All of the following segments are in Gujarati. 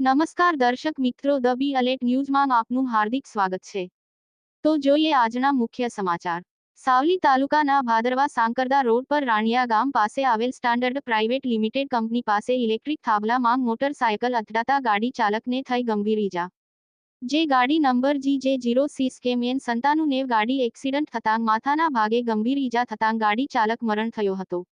નમસ્કાર દર્શક મિત્રો, ધ બી અલેટ ન્યૂઝમાં આપનું હાર્દિક સ્વાગત છે. તો જોઈએ આજના મુખ્ય સમાચાર. સાવલી તાલુકાના ભાદરવા સાંકરદા રોડ પર રાણિયા ગામ પાસે આવેલ સ્ટાન્ડર્ડ પ્રાઇવેટ લિમિટેડ કંપની પાસે ઇલેક્ટ્રિક થાંભલામાં મોટરસાયકલ અથડાતા ગાડી ચાલકને થઈ ગંભીર ઈજા. જે ગાડી number G J zero C scam N સંતાનું નેવ ગાડી એક્સિડન્ટ થતાં માથાના ભાગે ગંભીર ઈજા થતાં ગાડી ચાલક મરણ થયો હતો.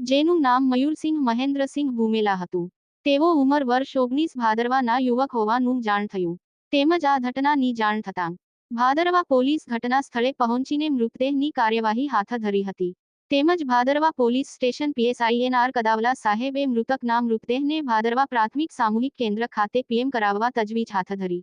જેનું નામ મયુરસિંહ મહેન્દ્રસિંહ ભૂમેલા હતું. તેઓ ઉંમર વર્ષ ઓગણીસ ભાદરવાના યુવક હોવાનું જાણ થયું. તેમજ આ ઘટનાની જાણ થતાં ભાદરવા પોલીસ ઘટના સ્થળે પહોંચીને મૃતદેહની કાર્યવાહી હાથ ધરી હતી. તેમજ Bhadarva police station PSI N R Kadavala સાહેબે મૃતકના મૃતદેહને ભાદરવા પ્રાથમિક સામૂહિક કેન્દ્ર ખાતે પીએમ કરાવવા તજવીજ હાથ ધરી.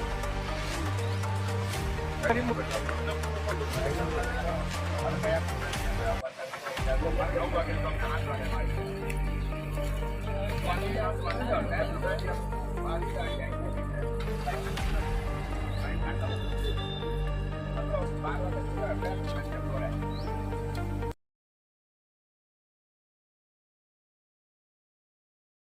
અહીંથી હોય